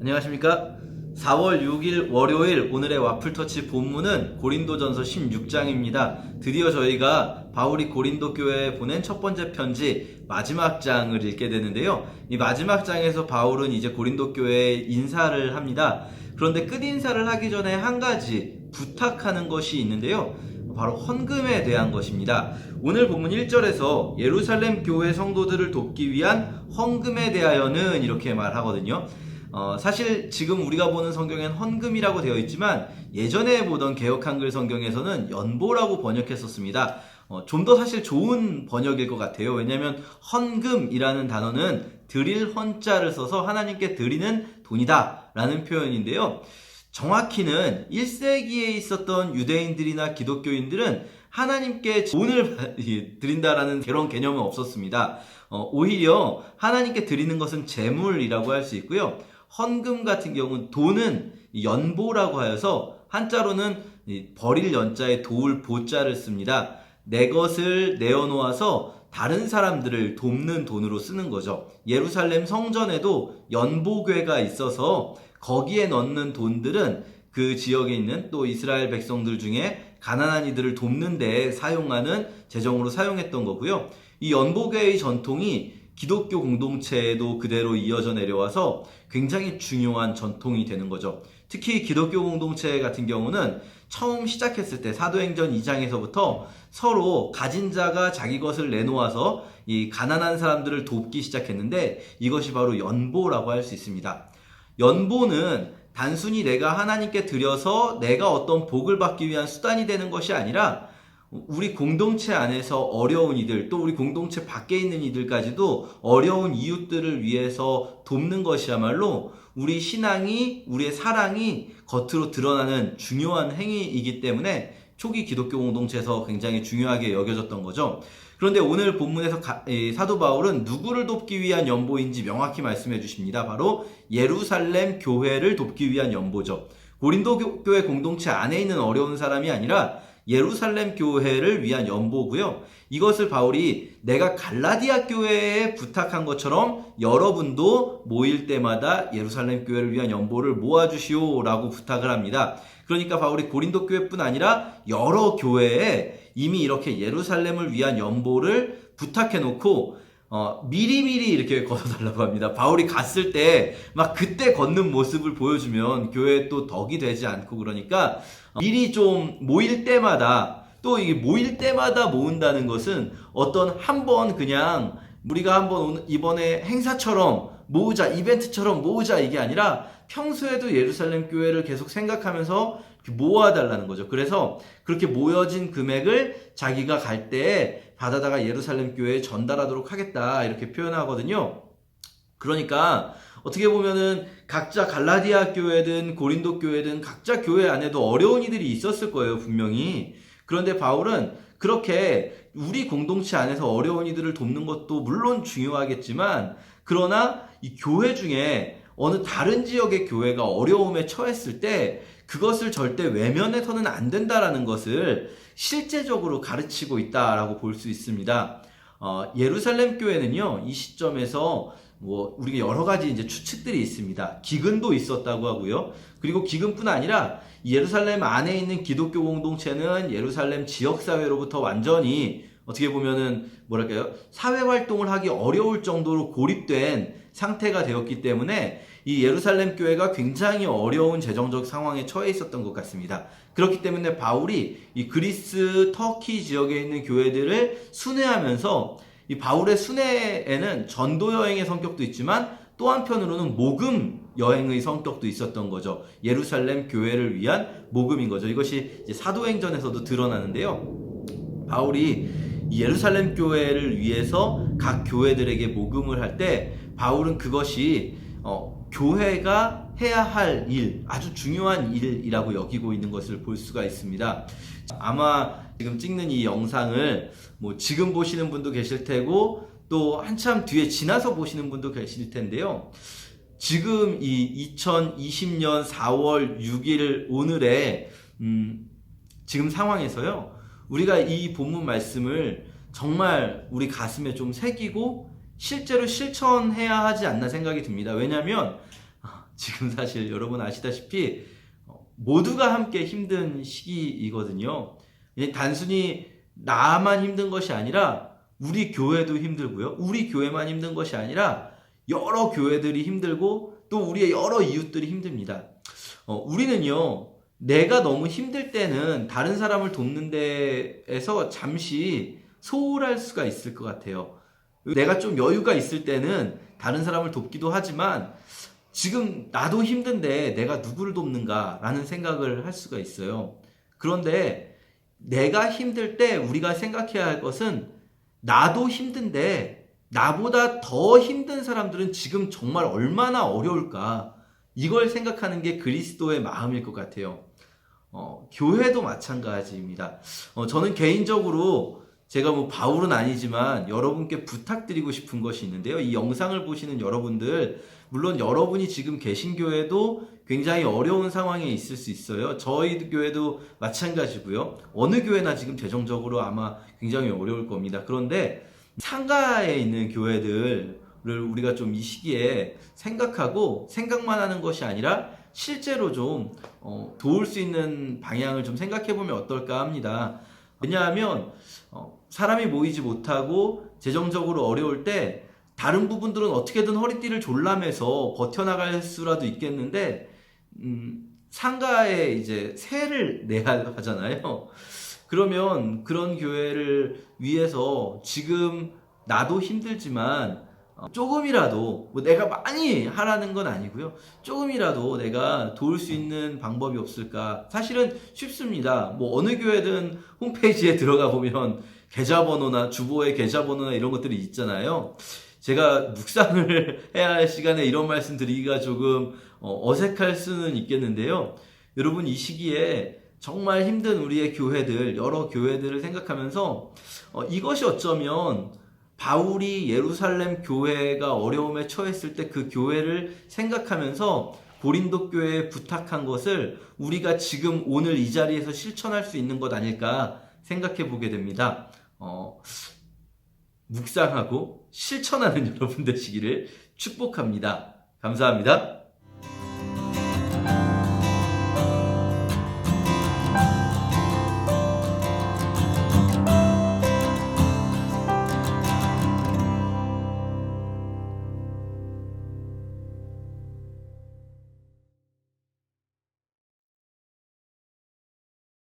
안녕하십니까? 4월 6일 월요일 오늘의 와플터치 본문은 고린도전서 16장입니다. 드디어 저희가 바울이 고린도 교회에 보낸 첫 번째 편지 마지막 장을 읽게 되는데요. 이 마지막 장에서 바울은 이제 고린도 교회에 인사를 합니다. 그런데 끝 인사를 하기 전에 한 가지 부탁하는 것이 있는데요. 바로 헌금에 대한 것입니다. 오늘 본문 1절에서 예루살렘 교회 성도들을 돕기 위한 헌금에 대하여는 이렇게 말하거든요. 어, 사실 지금 우리가 보는 성경엔 헌금이라고 되어 있지만 예전에 보던 개혁 한글 성경에서는 연보라고 번역했었습니다. 어, 좀 더 사실 좋은 번역일 것 같아요. 왜냐하면 헌금이라는 단어는 드릴 헌자를 써서 하나님께 드리는 돈이다 라는 표현인데요. 정확히는 1세기에 있었던 유대인들이나 기독교인들은 하나님께 돈을 드린다라는 그런 개념은 없었습니다. 어, 오히려 하나님께 드리는 것은 재물이라고 할 수 있고요. 헌금 같은 경우는 돈은 연보라고 하여서 한자로는 버릴 연자에 도울 보자를 씁니다. 내 것을 내어놓아서 다른 사람들을 돕는 돈으로 쓰는 거죠. 예루살렘 성전에도 연보궤가 있어서 거기에 넣는 돈들은 그 지역에 있는 또 이스라엘 백성들 중에 가난한 이들을 돕는 데 사용하는 재정으로 사용했던 거고요. 이 연보궤의 전통이 기독교 공동체에도 그대로 이어져 내려와서 굉장히 중요한 전통이 되는 거죠. 특히 기독교 공동체 같은 경우는 처음 시작했을 때 사도행전 2장에서부터 서로 가진 자가 자기 것을 내놓아서 이 가난한 사람들을 돕기 시작했는데 이것이 바로 연보라고 할 수 있습니다. 연보는 단순히 내가 하나님께 드려서 내가 어떤 복을 받기 위한 수단이 되는 것이 아니라 우리 공동체 안에서 어려운 이들, 또 우리 공동체 밖에 있는 이들까지도 어려운 이웃들을 위해서 돕는 것이야말로 우리 신앙이, 우리의 사랑이 겉으로 드러나는 중요한 행위이기 때문에 초기 기독교 공동체에서 굉장히 중요하게 여겨졌던 거죠. 그런데 오늘 본문에서 사도 바울은 누구를 돕기 위한 연보인지 명확히 말씀해 주십니다. 바로 예루살렘 교회를 돕기 위한 연보죠. 고린도 교회 공동체 안에 있는 어려운 사람이 아니라 예루살렘 교회를 위한 연보고요. 이것을 바울이 내가 갈라디아 교회에 부탁한 것처럼 여러분도 모일 때마다 예루살렘 교회를 위한 연보를 모아주시오라고 부탁을 합니다. 그러니까 바울이 고린도 교회뿐 아니라 여러 교회에 이미 이렇게 예루살렘을 위한 연보를 부탁해 놓고 어, 미리미리 이렇게 걷어달라고 합니다. 바울이 갔을 때, 막 그때 걷는 모습을 보여주면 교회에 또 덕이 되지 않고 그러니까 어, 미리 좀 모일 때마다 또 이게 모일 때마다 모은다는 것은 어떤 한 번 그냥 우리가 한번 이번에 행사처럼 모으자, 이벤트처럼 모으자 이게 아니라 평소에도 예루살렘 교회를 계속 생각하면서 모아달라는 거죠. 그래서 그렇게 모여진 금액을 자기가 갈 때 받아다가 예루살렘 교회에 전달하도록 하겠다 이렇게 표현하거든요. 그러니까 어떻게 보면은 각자 갈라디아 교회든 고린도 교회든 각자 교회 안에도 어려운 이들이 있었을 거예요, 분명히. 그런데 바울은 그렇게 우리 공동체 안에서 어려운 이들을 돕는 것도 물론 중요하겠지만 그러나 이 교회 중에 어느 다른 지역의 교회가 어려움에 처했을 때 그것을 절대 외면해서는 안 된다라는 것을 실제적으로 가르치고 있다라고 볼 수 있습니다. 어, 예루살렘 교회는요, 이 시점에서 뭐, 우리가 여러 가지 이제 추측들이 있습니다. 기근도 있었다고 하고요. 그리고 기근뿐 아니라 예루살렘 안에 있는 기독교 공동체는 예루살렘 지역 사회로부터 완전히 어떻게 보면은 뭐랄까요? 사회 활동을 하기 어려울 정도로 고립된 상태가 되었기 때문에 이 예루살렘 교회가 굉장히 어려운 재정적 상황에 처해 있었던 것 같습니다. 그렇기 때문에 바울이 이 그리스, 터키 지역에 있는 교회들을 순회하면서 이 바울의 순회에는 전도 여행의 성격도 있지만 또 한편으로는 모금 여행의 성격도 있었던 거죠. 예루살렘 교회를 위한 모금인 거죠. 이것이 사도행전에서도 드러나는데요. 바울이 예루살렘 교회를 위해서 각 교회들에게 모금을 할 때 바울은 그것이 어, 교회가 해야 할 일, 아주 중요한 일이라고 여기고 있는 것을 볼 수가 있습니다. 아마 지금 찍는 이 영상을 뭐 지금 보시는 분도 계실 테고 또 한참 뒤에 지나서 보시는 분도 계실 텐데요. 지금 이 2020년 4월 6일 오늘의 음, 지금 상황에서요. 우리가 이 본문 말씀을 정말 우리 가슴에 좀 새기고 실제로 실천해야 하지 않나 생각이 듭니다. 왜냐하면 지금 사실 여러분 아시다시피 어, 모두가 함께 힘든 시기이거든요. 단순히 나만 힘든 것이 아니라 우리 교회도 힘들고요. 우리 교회만 힘든 것이 아니라 여러 교회들이 힘들고 또 우리의 여러 이웃들이 힘듭니다. 어, 우리는요, 내가 너무 힘들 때는 다른 사람을 돕는 데에서 잠시 소홀할 수가 있을 것 같아요. 내가 좀 여유가 있을 때는 다른 사람을 돕기도 하지만 지금 나도 힘든데 내가 누구를 돕는가라는 생각을 할 수가 있어요. 그런데 내가 힘들 때 우리가 생각해야 할 것은 나도 힘든데 나보다 더 힘든 사람들은 지금 정말 얼마나 어려울까 이걸 생각하는 게 그리스도의 마음일 것 같아요. 어, 교회도 마찬가지입니다. 어, 저는 개인적으로 제가 뭐 바울은 아니지만 여러분께 부탁드리고 싶은 것이 있는데요. 이 영상을 보시는 여러분들, 물론 여러분이 지금 계신 교회도 굉장히 어려운 상황에 있을 수 있어요. 저희 교회도 마찬가지고요. 어느 교회나 지금 재정적으로 아마 굉장히 어려울 겁니다. 그런데 상가에 있는 교회들을 우리가 좀 이 시기에 생각하고 생각만 하는 것이 아니라 실제로 좀 어, 도울 수 있는 방향을 좀 생각해 보면 어떨까 합니다. 왜냐하면 어, 사람이 모이지 못하고 재정적으로 어려울 때 다른 부분들은 어떻게든 허리띠를 졸라매서 버텨나갈 수라도 있겠는데 음, 상가에 이제 세를 내야 하잖아요. 그러면 그런 교회를 위해서 지금 나도 힘들지만 어, 조금이라도 뭐 내가 많이 하라는 건 아니고요. 조금이라도 내가 도울 수 있는 방법이 없을까? 사실은 쉽습니다. 뭐 어느 교회든 홈페이지에 들어가 보면 계좌번호나 주보의 계좌번호나 이런 것들이 있잖아요. 제가 묵상을 해야 할 시간에 이런 말씀 드리기가 조금 어, 어색할 수는 있겠는데요. 여러분 이 시기에 정말 힘든 우리의 교회들, 여러 교회들을 생각하면서 어, 이것이 어쩌면 바울이 예루살렘 교회가 어려움에 처했을 때 그 교회를 생각하면서 고린도 교회에 부탁한 것을 우리가 지금 오늘 이 자리에서 실천할 수 있는 것 아닐까 생각해 보게 됩니다. 어, 묵상하고 실천하는 여러분 되시기를 축복합니다. 감사합니다.